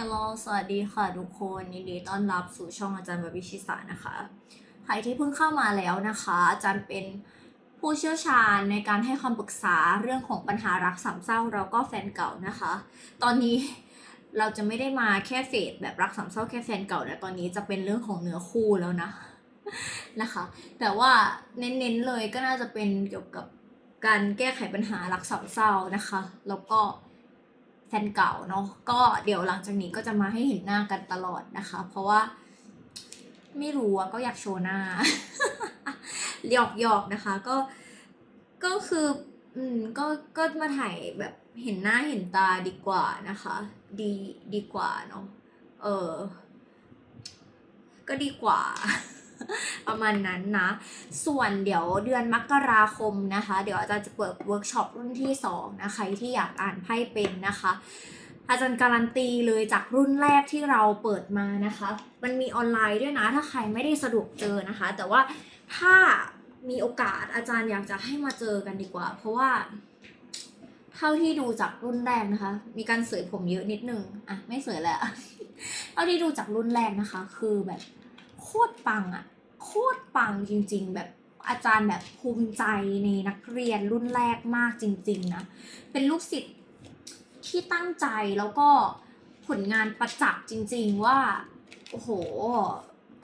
ฮัลโหลสวัสดีค่ะทุกคนยินดีต้อนรับสู่ช่องอาจารย์บบิชิสานะคะ ใครที่เพิ่งเข้ามาแล้วนะคะ อาจารย์เป็นผู้เชี่ยวชาญในการให้คำปรึกษาเรื่องของปัญหารักสามเศร้าแล้วก็แฟนเก่านะคะ ตอนนี้เราจะไม่ได้มาแค่เฟสแบบรักสามเศร้าแค่แฟนเก่าแต่ตอนนี้จะเป็นเรื่องของเนื้อคู่แล้วนะนะคะ แต่ว่าเน้นๆเลยก็น่าจะเป็นเกี่ยวกับการแก้ไขปัญหารักสามเศร้านะคะ แล้วก็ แฟนเก่าเนาะก็เดี๋ยวหลังจากนี้ก็จะมาให้เห็นหน้ากันตลอดนะคะ เพราะว่า ไม่รู้อะก็อยากโชว์หน้าหยอกหยอกนะคะ ก็ก็คือ อืมก็ก็มาถ่ายแบบเห็นหน้าเห็นตาดีกว่านะคะ ดีดีกว่าเนาะเออก็ดีกว่า ประมาณนั้นนะ ส่วนเดี๋ยวเดือนมกราคมนะคะ เดี๋ยวอาจารย์จะเปิดเวิร์กช็อปรุ่นที่2นะคะใครที่อยากอ่านไพ่เป็นนะคะ อาจารย์การันตีเลยจากรุ่นแรกที่เราเปิดมานะคะ มันมีออนไลน์ด้วยนะ ถ้าใครไม่ได้สะดวกเจอนะคะ แต่ว่าถ้ามีโอกาสอาจารย์อยากจะให้มาเจอกันดีกว่า เพราะว่าเท่าที่ดูจากรุ่นแรกนะคะ มีการเสยผมเยอะนิดนึง อะ ไม่เสยแล้วเท่าที่ดูจากรุ่นแรกนะคะ คือแบบ โคตรปังอะโคตรปังจริง ๆ แบบอาจารย์แบบภูมิใจในนักเรียนรุ่นแรกมากจริง ๆ นะ เป็นลูกศิษย์ที่ตั้งใจแล้วก็ผลงานประจักษ์จริง ๆ ว่า โอ้โห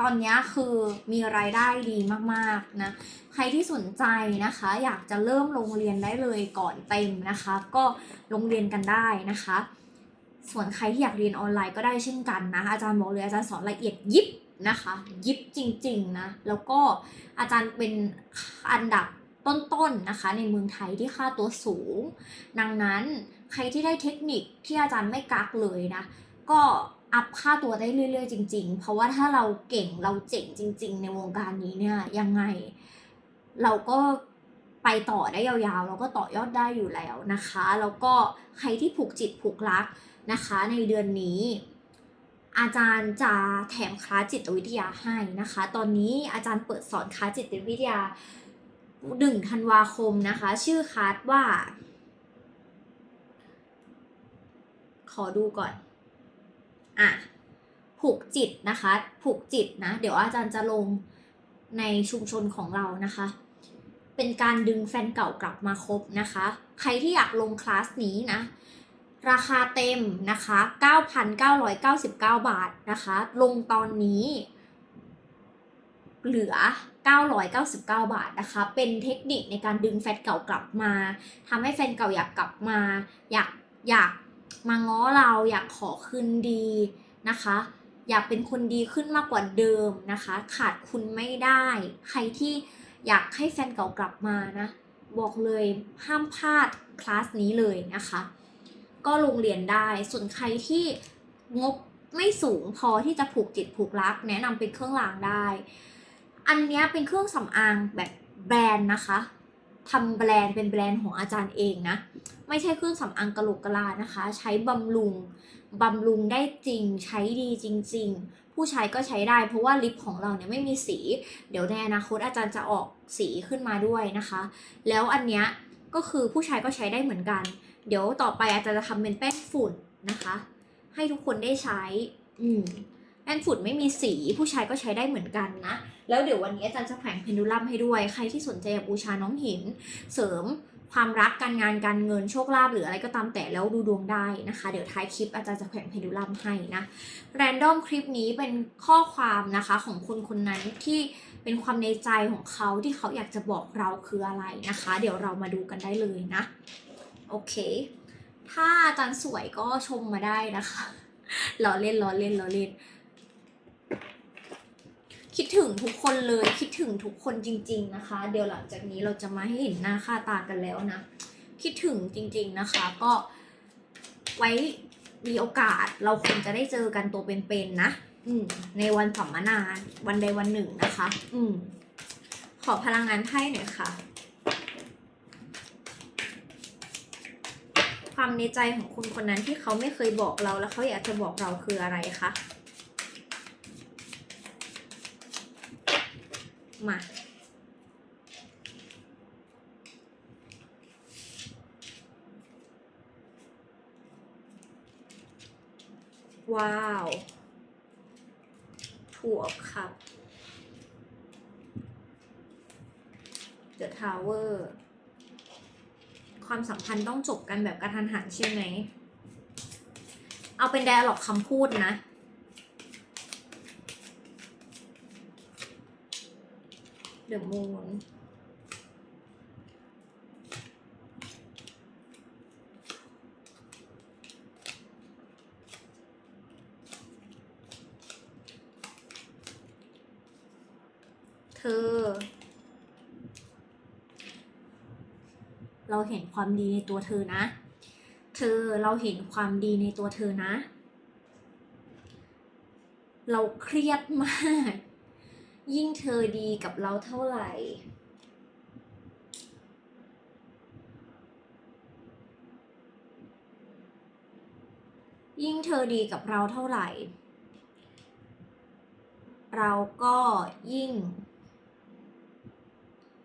ตอนนี้คือมีรายได้ดีมากๆนะ ใครที่สนใจนะคะ อยากจะเริ่มโรงเรียนได้เลยก่อนเต็มนะคะ ก็โรงเรียนกันได้นะคะ ส่วนใครที่อยากเรียนออนไลน์ก็ได้เช่นกันนะ อาจารย์บอกเลยอาจารย์สอนละเอียดยิบ นะคะ ยิบจริงๆนะ แล้วก็อาจารย์เป็นอันดับต้นๆนะคะ ในเมืองไทยที่ค่าตัวสูง ดังนั้นใครที่ได้เทคนิคที่อาจารย์ไม่กักเลยนะ ก็อัพค่าตัวได้เรื่อยๆจริง ๆ เพราะว่าถ้าเราเก่งเราเจ๋งจริง ๆ ในวงการนี้เนี่ยยังไง เราก็ไปต่อได้ยาวๆ เราก็ต่อยอดได้อยู่แล้วนะคะ แล้วก็ใครที่ผูกจิตผูกรักนะคะ ในเดือนนี้ อาจารย์จะแถมคลาสจิตวิทยาให้นะคะ ตอนนี้อาจารย์เปิดสอนคลาสจิตวิทยาหนึ่งธันวาคมนะคะ ชื่อคลาสว่า ขอดูก่อน อะ ผูกจิตนะคะ ผูกจิตนะ เดี๋ยวอาจารย์จะลงในชุมชนของเรานะคะ เป็นการดึงแฟนเก่ากลับมาคบนะคะ ใครที่อยากลงคลาสนี้นะ ราคาเต็มนะคะ 9,999 บาทนะคะ ลงตอนนี้เหลือ 999 บาทนะคะ เป็นเทคนิคในการดึงแฟนเก่ากลับมา ทำให้แฟนเก่าอยากกลับมา อยากอยากมาง้อเราอยากขอคืนดีนะคะ อยากเป็นคนดีขึ้นมากกว่าเดิมนะคะ ขาดคุณไม่ได้ ใครที่อยากให้แฟนเก่ากลับมานะ บอกเลยห้ามพลาดคลาสนี้เลยนะคะ ก็ลงเรียนได้ ส่วนใครที่งบไม่สูงพอที่จะผูกจิตผูกรัก แนะนำเป็นเครื่องรางได้ อันนี้เป็นเครื่องสำอางแบบแบรนด์นะคะทำแบรนด์เป็นแบรนด์ของอาจารย์เองนะ ไม่ใช่เครื่องสำอางกะโหลกกะลานะคะ ใช้บำรุงบำรุงได้จริง ใช้ดีจริง ๆ ผู้ใช้ก็ใช้ได้ เพราะว่าลิปของเราเนี่ยไม่มีสี เดี๋ยวในอนาคตอาจารย์จะออกสีขึ้นมาด้วยนะคะ แล้วอันเนี้ยก็คือผู้ใช้ก็ใช้ได้เหมือนกัน เดี๋ยวต่อไปอาจารย์จะทำเป็นแป้งฝุ่นนะคะ ให้ทุกคนได้ใช้ อืมแป้งฝุ่นไม่มีสีผู้ใช้ก็ใช้ได้เหมือนกันนะ แล้วเดี๋ยววันนี้อาจารย์จะแผงเพนดูลัมให้ด้วย ใครที่สนใจบูชาน้องหิน เสริมความรักการงานการเงินโชคลาภหรืออะไรก็ตามแต่แล้วดูดวงได้นะคะ เดี๋ยวท้ายคลิปอาจารย์จะแขวนเพนดูลัมให้นะแรนดอมคลิปนี้เป็นข้อความนะคะของคนคนนั้นที่เป็นความในใจของเขาที่เขาอยากจะบอกเราคืออะไรนะคะ เดี๋ยวเรามาดูกันได้เลยนะ โอเค ถ้าอาจารย์สวยก็ชมมาได้นะคะล้อเล่นล้อเล่นล้อเล่น คิดถึงทุกคนเลยคิดถึงทุกคนจริง ๆ นะคะ เดี๋ยวหลังจากนี้เราจะมาให้เห็นหน้าค่าตากันแล้วนะ คิดถึงจริง ๆนะคะ ก็ไว้มีโอกาสเราคงจะได้เจอกันตัวเป็นๆนะ อืม ในวันสัมมนาวันใดวันหนึ่งนะคะ อืม ขอพลังงานไพ่หน่อยค่ะ ความในใจของคุณคนนั้นที่เขาไม่เคยบอกเราแล้วเขาอยากจะบอกเราคืออะไรคะ มาว้าว Two of Cup The Tower ความสัมพันธ์ต้องจบกันแบบกระทันหันใช่ไหม เอาเป็น d ด a l ล็อกคำพูดนะ The Moon เธอ เราเห็นความดีในตัวเธอนะ เธอเราเห็นความดีในตัวเธอนะ เราเครียดมาก ยิ่งเธอดีกับเราเท่าไหร่ยิ่งเธอดีกับเราเท่าไหร่ เราก็ยิ่ง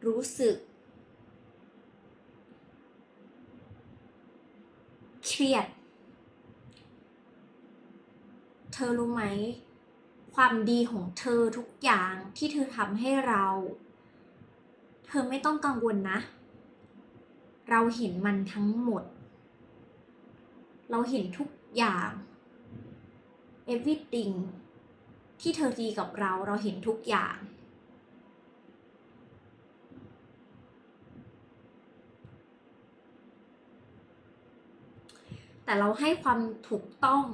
รู้สึก เครียด เธอรู้ไหม ความดีของเธอทุกอย่างที่เธอทำให้เรา เธอไม่ต้องกังวลนะ เราเห็นมันทั้งหมด เราเห็นทุกอย่าง everything ที่เธอดีกับเราเราเห็นทุกอย่าง แต่เราให้ความถูกต้อง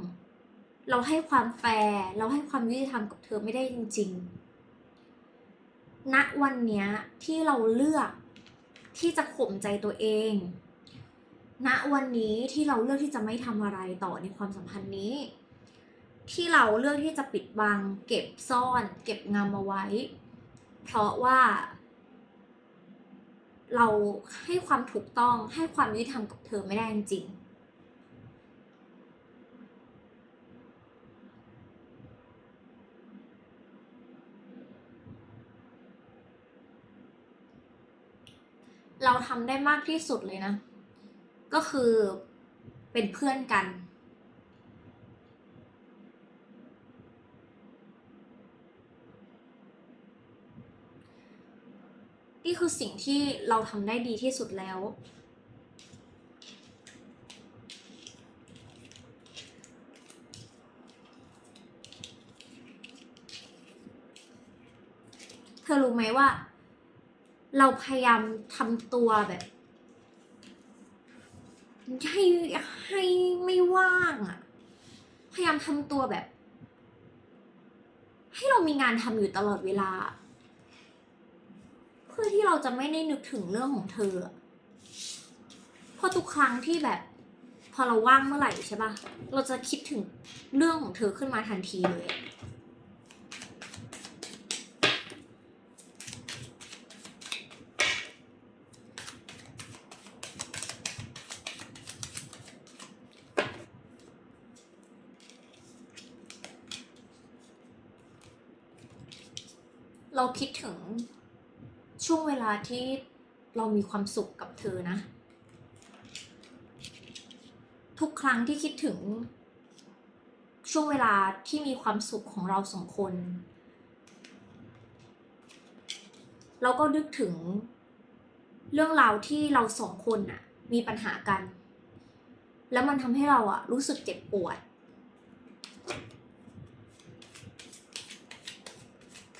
เราให้ความแฟร์เราให้ความยุติธรรมกับเธอไม่ได้จริง ๆ ณวันนี้ที่เราเลือกที่จะข่มใจตัวเอง ณวันนี้ที่เราเลือกที่จะไม่ทำอะไรต่อในความสัมพันธ์นี้ ที่เราเลือกที่จะปิดบัง เก็บซ่อน เก็บงำเอาไว้ เพราะว่า เราให้ความถูกต้องให้ความยุติธรรมกับเธอไม่ได้จริงๆ เราทำได้มากที่สุดเลยนะ ก็คือเป็นเพื่อนกัน นี่คือสิ่งที่เราทำได้ดีที่สุดแล้ว เธอรู้ไหมว่า เราพยายามทำตัวแบบ ให้ให้ไม่ว่างอะพยายามทำตัวแบบ ให้เรามีงานทำอยู่ตลอดเวลา เพื่อที่เราจะไม่ได้นึกถึงเรื่องของเธอเพราะทุกครั้งที่แบบ พอเราว่างเมื่อไหร่ใช่ปะเราจะคิดถึงเรื่องของเธอขึ้นมาทันทีเลย เราคิดถึงช่วงเวลาที่เรามีความสุขกับเธอนะ ทุกครั้งที่คิดถึง ช่วงเวลาที่มีความสุขของเราสองคน เราก็นึกถึงเรื่องราวที่เราสองคนน่ะมีปัญหากัน แล้วมันทำให้เราอะรู้สึกเจ็บปวด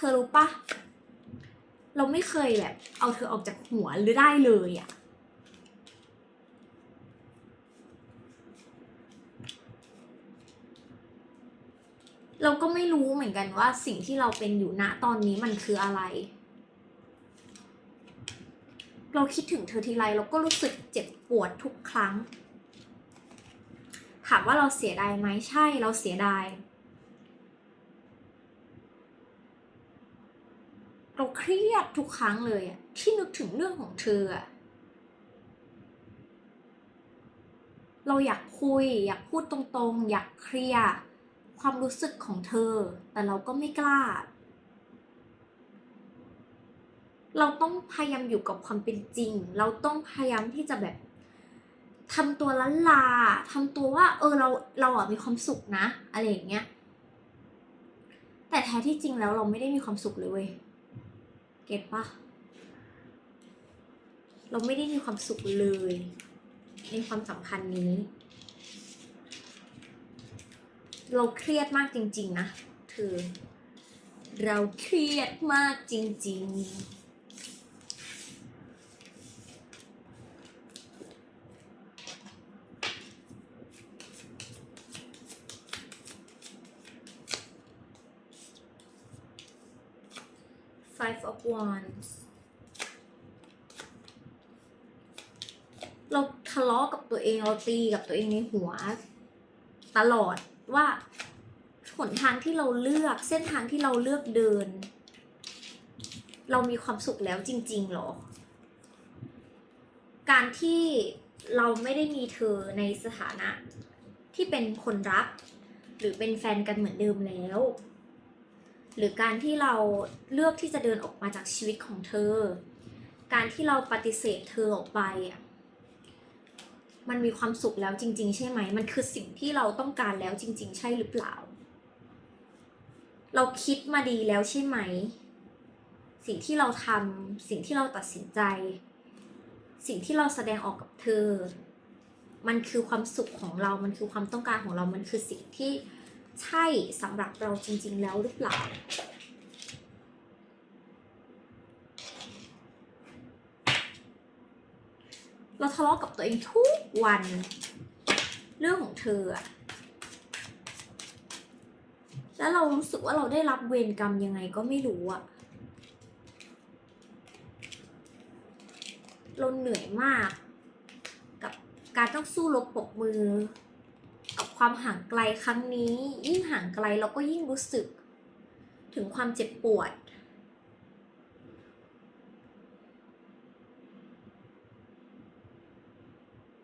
ธอรู้ปะเราไม่เคยแบบ เอาเธอออกจากหัวหรือได้เลยอะเราก็ไม่รู้เหมือนกันว่าสิ่งที่เราเป็นอยู่ณตอนนี้มันคืออะไร เราคิดถึงเธอทีไรเราก็รู้สึกเจ็บปวดทุกครั้ง ถามว่าเราเสียดายไหมใช่เราเสียดาย เราเครียดทุกครั้งเลยอะที่นึกถึงเรื่องของเธออะเราอยากคุย อยากพูดตรงๆ อยากเคลียร์ความรู้สึกของเธอ แต่เราก็ไม่กล้า เราต้องพยายามอยู่กับความเป็นจริง เราต้องพยายามที่จะแบบทำตัวละลาทำตัวว่า เออเราเราอะมีความสุขนะ อะไรอย่างเงี้ยแต่แท้ที่จริงแล้วเราไม่ได้มีความสุขเลยเว้ย เก็ตปะเราไม่ได้มีความสุขเลย ในความสัมพันธ์นี้ เราเครียดมากจริง ๆ นะเธอเราเครียดมากจริง ๆ Five of Wands เราทะเลาะกับตัวเองเราตีกับตัวเองในหัว ตลอดว่าหนทางที่เราเลือกเส้นทางที่เราเลือกเดิน เรามีความสุขแล้วจริง ๆหรอ การที่เราไม่ได้มีเธอในสถานะที่เป็นคนรัก หรือเป็นแฟนกันเหมือนเดิมแล้ว หรือการที่เราเลือกที่จะเดินออกมาจากชีวิตของเธอ การที่เราปฏิเสธเธอออกไปอะมันมีความสุขแล้วจริง ๆ ใช่ไหม มันคือสิ่งที่เราต้องการแล้วจริง ๆ ใช่หรือเปล่า เราคิดมาดีแล้วใช่ไหม สิ่งที่เราทำสิ่งที่เราตัดสินใจ สิ่งที่เราแสดงออกกับเธอ มันคือความสุขของเรา มันคือความต้องการของเรา มันคือสิ่งที่ ใช่สำหรับเราจริง ๆ แล้วหรือเปล่า เราทะเลาะกับตัวเองทุกวัน เรื่องของเธออะแล้วเรารู้สึกว่าเราได้รับเวรกรรมยังไงก็ไม่รู้อะเราเหนื่อยมาก กับการต้องสู้รบปรบมือ ความห่างไกลครั้งนี้ ยิ่งห่างไกลเราก็ยิ่งรู้สึก ถึงความเจ็บปวด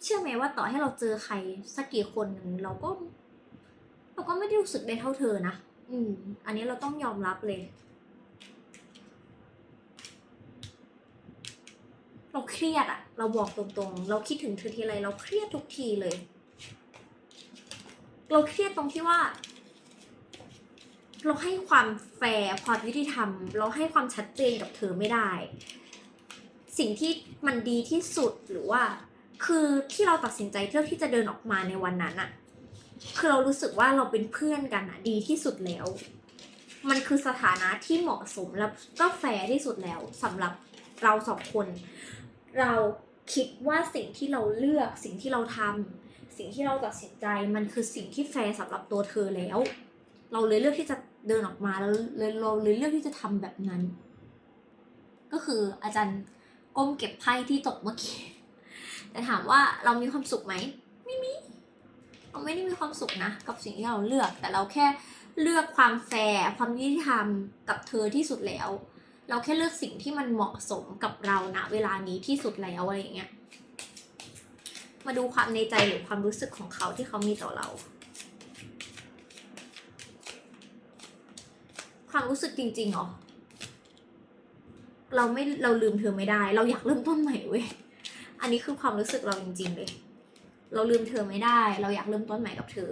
เชื่อไหมว่าต่อให้เราเจอใครสักกี่คนหนึ่งเราก็ เราก็ไม่ได้รู้สึกได้เท่าเธอนะอืม อันนี้เราต้องยอมรับเลย เราเครียดอะเราบอกตรงๆ เราคิดถึงเธอทีไรเราเครียดทุกทีเลย เราเครียดตรงที่ว่า เราให้ความแฟร์ความยุติธรรม เราให้ความชัดเจนกับเธอไม่ได้ สิ่งที่มันดีที่สุดหรือว่า คือที่เราตัดสินใจเลือกที่จะเดินออกมาในวันนั้นอะคือเรารู้สึกว่าเราเป็นเพื่อนกันอะดีที่สุดแล้ว มันคือสถานะที่เหมาะสมและก็แฟร์ที่สุดแล้วสำหรับเราสองคน เราคิดว่าสิ่งที่เราเลือกสิ่งที่เราทำ สิ่งที่เราตัดสินใจมันคือสิ่งที่แฟร์สำหรับตัวเธอแล้ว เราเลยเลือกที่จะเดินออกมาแล้วเลยเราเลยเลือกที่จะทำแบบนั้น ก็คืออาจารย์ก้มเก็บไพ่ที่ตกเมื่อกี้แต่ถามว่าเรามีความสุขไหมไม่มีเราไม่ได้มีความสุขนะ กับสิ่งที่เราเลือก แต่เราแค่เลือกความแฟร์ความยุติธรรมกับเธอที่สุดแล้ว เราแค่เลือกสิ่งที่มันเหมาะสมกับเราณเวลานี้ที่สุดแล้วอะไรอย่างเงี้ย มาดูความในใจหรือความรู้สึกของเขาที่เขามีต่อเรา ความรู้สึกจริงๆเหรอ เราไม่เราลืมเธอไม่ได้ เราอยากเริ่มต้นใหม่เว้ย อันนี้คือความรู้สึกเราจริงๆเลย เราลืมเธอไม่ได้ เราอยากเริ่มต้นใหม่กับเธอ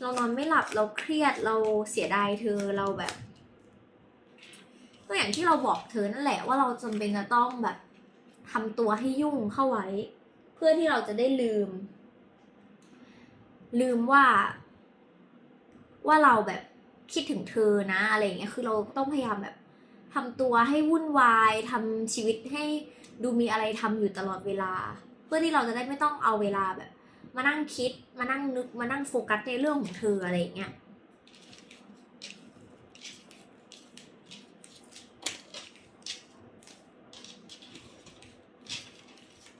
เรานอนไม่หลับเราเครียดเราเสียดายเธอเราแบบ อย่างที่เราบอกเธอนั่นแหละว่าเราจำเป็นจะต้องแบบทำตัวให้ยุ่งเข้าไว้ เพื่อที่เราจะได้ลืม ลืมว่า ว่าเราแบบคิดถึงเธอนะอะไรอย่างเงี้ยคือเราต้องพยายามแบบทำตัวให้วุ่นวายทำชีวิตให้ดูมีอะไรทำอยู่ตลอดเวลา เพื่อที่เราจะได้ไม่ต้องเอาเวลาแบบ มานั่งคิดมานั่งนึกมานั่งโฟกัสในเรื่องของเธออะไรอย่างเงี้ย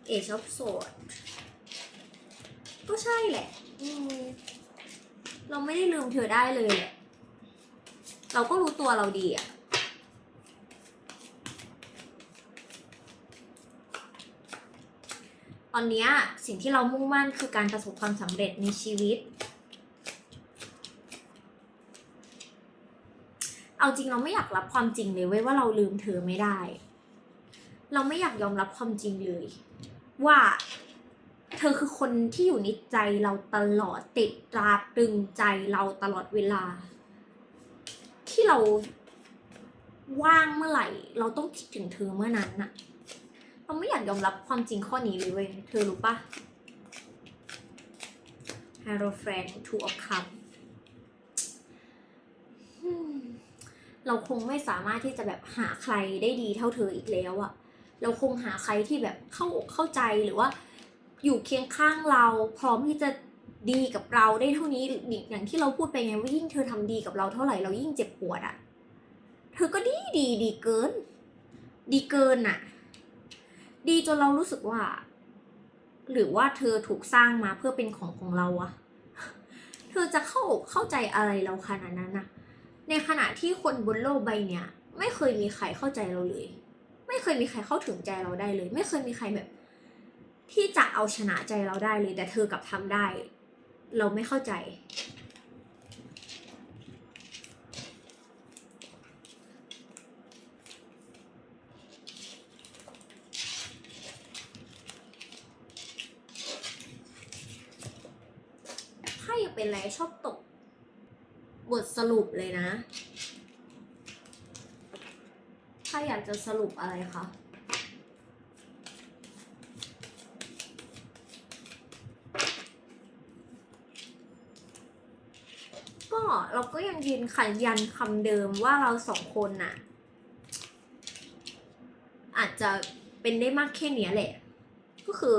เอชอบโสด ก็ใช่แหละ เราไม่ได้ลืมเธอได้เลยแหละ เราก็รู้ตัวเราดีอะตอนนี้สิ่งที่เรามุ่งมั่นคือการประสบความสำเร็จในชีวิต เอาจริงเราไม่อยากรับความจริงเลยเว้ยว่าเราลืมเธอไม่ได้ เราไม่อยากยอมรับความจริงเลย ว่าเธอคือคนที่อยู่ในใจเราตลอดติดตราตรึงใจเราตลอดเวลา ที่เราว่างเมื่อไหร่ เราต้องคิดถึงเธอเมื่อนั้นน่ะ เราไม่อยากยอมรับความจริงข้อนี้เลยเว้ยเธอรู้ปะ Hello friend two of cup อืมเราคงไม่สามารถที่จะแบบหาใครได้ดีเท่าเธออีกแล้วอะ เราคงหาใครที่แบบเข้าอกเข้าใจหรือว่า อยู่เคียงข้างเรา พร้อมที่จะดีกับเราได้เท่านี้อย่างที่เราพูดไปไงว่ายิ่งเธอทำดีกับเราเท่าไหร่เรายิ่งเจ็บปวดอะเธอก็ดีดีดีเกิน ดีเกินอะดีจนเรารู้สึกว่า หรือว่าเธอถูกสร้างมาเพื่อเป็นของของเราอะเธอจะเข้าอกเข้าใจอะไรเราขนาดนั้นอะในขณะที่คนบนโลกใบเนี้ยไม่เคยมีใครเข้าใจเราเลย ไม่เคยมีใครเข้าถึงใจเราได้เลย ไม่เคยมีใครแบบ ที่จะเอาชนะใจเราได้เลย แต่เธอกลับทำได้ เราไม่เข้าใจ ถ้าอยากเป็นอะไรชอบตก บทสรุปเลยนะ ถ้าอยากจะสรุปอะไรคะก็เราก็ยังยืนขันยันคำเดิมว่าเราสองคนน่ะ อาจจะเป็นได้มากแค่เนี้ยแหละ ก็คือ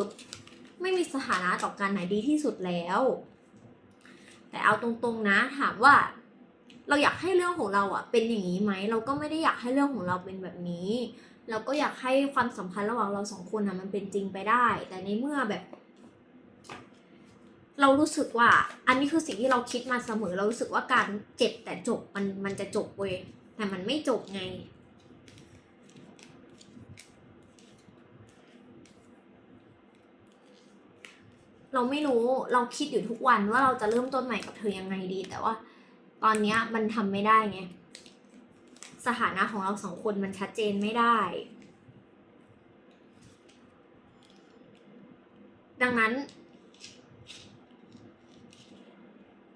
ไม่มีสถานะต่อกันไหนดีที่สุดแล้ว แต่เอาตรงๆนะถามว่า เราอยากให้เรื่องของเราอะเป็นอย่างนี้ไหมเราก็ไม่ได้อยากให้เรื่องของเราเป็นแบบนี้เราก็อยากให้ความสัมพันธ์ระหว่างเราสองคนอะมันเป็นจริงไปได้ แต่ในเมื่อแบบ เรารู้สึกว่า อันนี้คือสิ่งที่เราคิดมาเสมอ เรารู้สึกว่าการเจ็บแต่จบมันมันจะจบเว้ยแต่มันไม่จบไงเราไม่รู้เราคิดอยู่ทุกวันว่าเราจะเริ่มต้นใหม่กับเธอยังไงดี แต่ว่า ตอนเนี้ยมันทำไม่ได้ไง สถานะของเราสองคนมันชัดเจนไม่ได้ ดังนั้น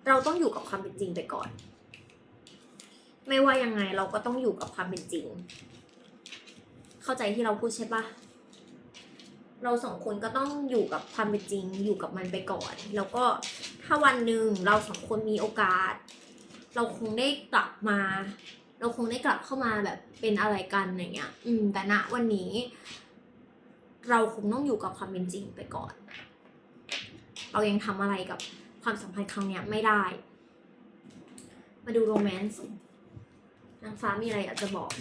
เราต้องอยู่กับความเป็นจริงไปก่อน ไม่ว่ายังไงเราก็ต้องอยู่กับความเป็นจริง เข้าใจที่เราพูดใช่ปะเราสองคนก็ต้องอยู่กับความเป็นจริง อยู่กับมันไปก่อน แล้วก็ถ้าวันหนึ่งเราสองคนมีโอกาส เราคงได้กลับมา เราคงได้กลับเข้ามาแบบเป็นอะไรกันอย่างเงี้ย อืม แต่ณวันนี้ เราคงต้องอยู่กับความเป็นจริงไปก่อน เรายังทำอะไรกับความสัมพันธ์ครั้งเนี้ยไม่ได้ มาดูโรแมนต์นางฟ้ามีอะไรอยากจะบอก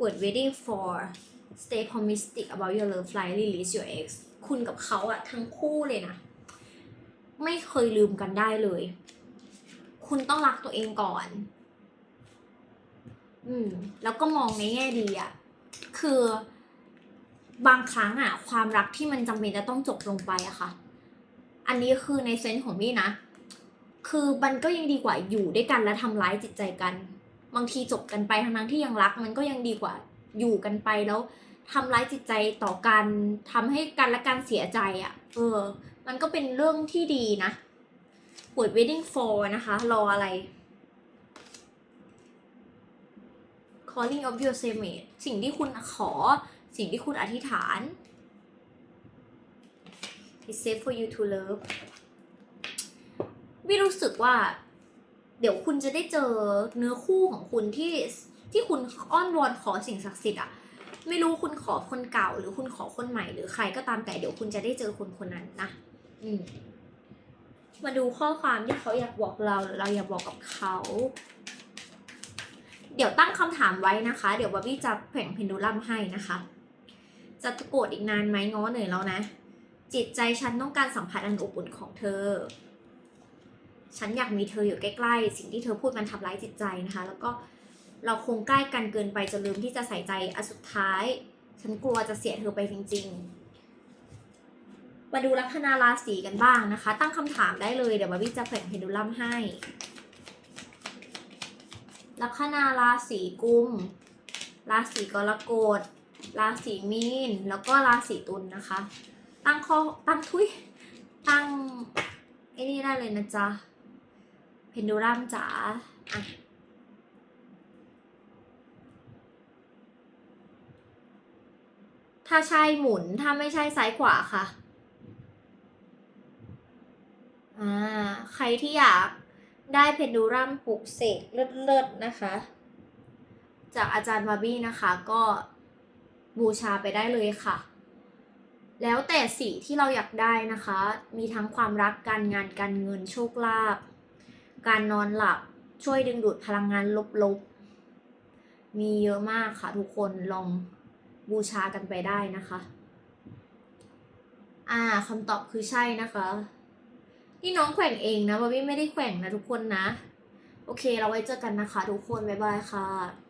word waiting for stay optimistic about your love life release your ex คุณกับเขาอะทั้งคู่เลยนะ ไม่เคยลืมกันได้เลย คุณต้องรักตัวเองก่อน อืม แล้วก็มองในแง่ดีอะคือบางครั้งอะความรักที่มันจำเป็นจะต้องจบลงไปอะค่ะ อันนี้คือในเซนส์ของพี่นะ คือมันก็ยังดีกว่าอยู่ด้วยกันและทำร้ายจิตใจกัน บางทีจบกันไปทั้งๆที่ยังรักมันก็ยังดีกว่าอยู่กันไปแล้ว ทำร้ายจิตใจต่อกันทำให้กันและกันเสียใจอะ่ะ เออ มันก็เป็นเรื่องที่ดีนะปวด wedding for นะคะ รออะไร calling of your soulmate สิ่งที่คุณขอ สิ่งที่คุณอธิษฐาน it's safe for you to love วิรู้สึกว่า เดี๋ยวคุณจะได้เจอเนื้อคู่ของคุณที่ที่คุณอ้อนวอนขอสิ่งศักดิ์สิทธิ์อะ ไม่รู้คุณขอคนเก่า หรือคุณขอคนใหม่ หรือใครก็ตามแต่เดี๋ยวคุณจะได้เจอคนคนนั้นนะอืมมาดูข้อความที่เขาอยากบอกเราหรือเราอยากบอกกับเขาเดี๋ยวตั้งคำถามไว้นะคะ เดี๋ยวบอบบี้จะแผงเพนดูลัมให้นะคะ จะโกรธอีกนานไหมง้อเหนื่อยแล้วนะ จิตใจฉันต้องการสัมผัสอันอบอุ่นของเธอ ฉันอยากมีเธออยู่ใกล้ๆ สิ่งที่เธอพูดมันทำร้ายจิตใจนะคะ แล้วก็ เราคงใกล้กันเกินไปจนลืมที่จะใส่ใจอันสุดท้าย ฉันกลัวจะเสียเธอไปจริง ๆ มาดูลัคนาราศีกันบ้างนะคะ ตั้งคำถามได้เลยเดี๋ยวบาร์บี้จะแขวนเพนดูลัมให้ ลัคนาราศีกุม ราศีกรกฎ ราศีมีน แล้วก็ราศีตุลนะคะ ตั้งข้อตั้งทุยตั้งไอ้นี่ได้เลยนะจ๊ะ เพนดูลัมจ๋าอะ ถ้าใช่หมุน ถ้าไม่ใช่ซ้ายขวาค่ะ อ่า ใครที่อยากได้เพนดูรัมปลุกเสกเลิศๆนะคะ จากอาจารย์บาร์บี้นะคะก็บูชาไปได้เลยค่ะ แล้วแต่สีที่เราอยากได้นะคะ มีทั้งความรักการงานการเงินโชคลาภการนอนหลับช่วยดึงดูดพลังงานลบๆ มีเยอะมากค่ะทุกคนลอง บูชากันไปได้นะคะ อ่าคำตอบคือใช่นะคะนี่น้องแขว่งเองนะบอบบี้ไม่ได้แขว่งนะทุกคนนะ โอเค เราไว้เจอกันนะคะ ทุกคน บ๊ายบายค่ะ